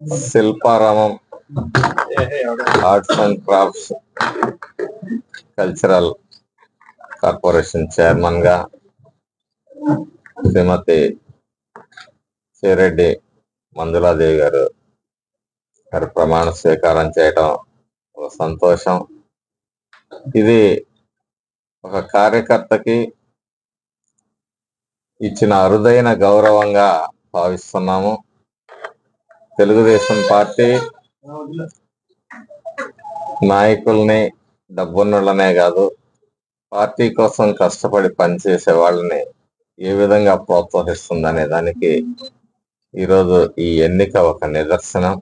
Shilparamam arts and crafts cultural corporation చైర్మన్గా శ్రీమతి సిరెడ్డి మంజులాదేవి గారు గారు ప్రమాణ స్వీకారం చేయటం ఒక సంతోషం. ఇది ఒక కార్యకర్తకి ఇచ్చిన అరుదైన గౌరవంగా భావిస్తున్నాము. తెలుగుదేశం పార్టీ నాయకుల్ని డబ్బున్నోళ్ళనే కాదు పార్టీ కోసం కష్టపడి పనిచేసే వాళ్ళని ఏ విధంగా ప్రోత్సహిస్తుందనే దానికి ఈరోజు ఈ ఎన్నిక ఒక నిదర్శనం.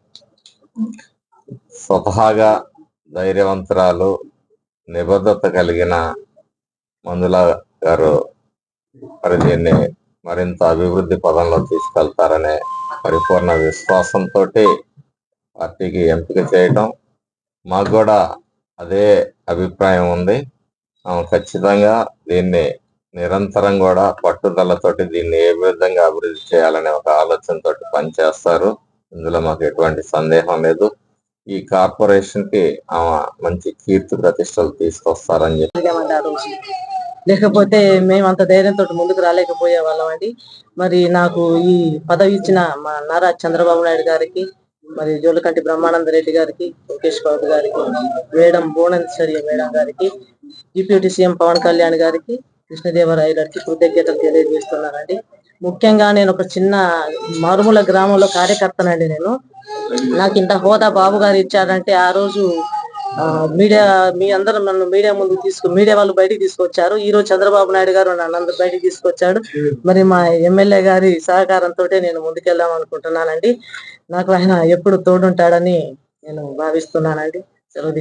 స్వతహాగా ధైర్యవంతురాలు నిబద్ధత కలిగిన మందుల గారు మరి దీన్ని మరింత అభివృద్ధి పదంలో తీసుకెళ్తారనే పరిపూర్ణ విశ్వాసంతో పార్టీకి ఎంపిక చేయటం మాకు కూడా అదే అభిప్రాయం ఉంది. ఆమె ఖచ్చితంగా దీన్ని నిరంతరం కూడా పట్టుదలతోటి దీన్ని ఏ విధంగా అభివృద్ధి చేయాలనే ఒక ఆలోచనతో పనిచేస్తారు. ఇందులో మాకు ఎటువంటి సందేహం లేదు. ఈ కార్పొరేషన్కి ఆమె మంచి కీర్తి ప్రతిష్టలు తీసుకొస్తారని చెప్పి లేకపోతే మేము అంత ధైర్యంతో ముందుకు రాలేకపోయే వాళ్ళం అండి మరి నాకు ఈ పదవి ఇచ్చిన మా నారా చంద్రబాబు నాయుడు గారికి మరి జోలకంటి బ్రహ్మానంద రెడ్డి గారికి లోకేష్ బాబు గారికి వేడం భువనేశ్వరి మేడం గారికి డిప్యూటీ సీఎం పవన్ కళ్యాణ్ గారికి కృష్ణదేవరాయ గారికి కృతజ్ఞతలు తెలియజేస్తున్నానండి. ముఖ్యంగా నేను ఒక చిన్న మారుమూల గ్రామంలో కార్యకర్తనండి నేను. నాకు ఇంత హోదా బాబు గారు ఇచ్చారంటే ఆ రోజు మీడియా మీ అందరూ నన్ను మీడియా ముందు తీసుకు మీడియా వాళ్ళు బయటికి తీసుకొచ్చారు. ఈ రోజు చంద్రబాబు నాయుడు గారు నన్ను అందరు బయటికి తీసుకొచ్చాడు. మరి మా ఎమ్మెల్యే గారి సహకారంతో నేను ముందుకెళ్దాం అనుకుంటున్నానండి. నాకు ఆయన ఎప్పుడు తోడుంటాడని నేను భావిస్తున్నానండి. సెలవు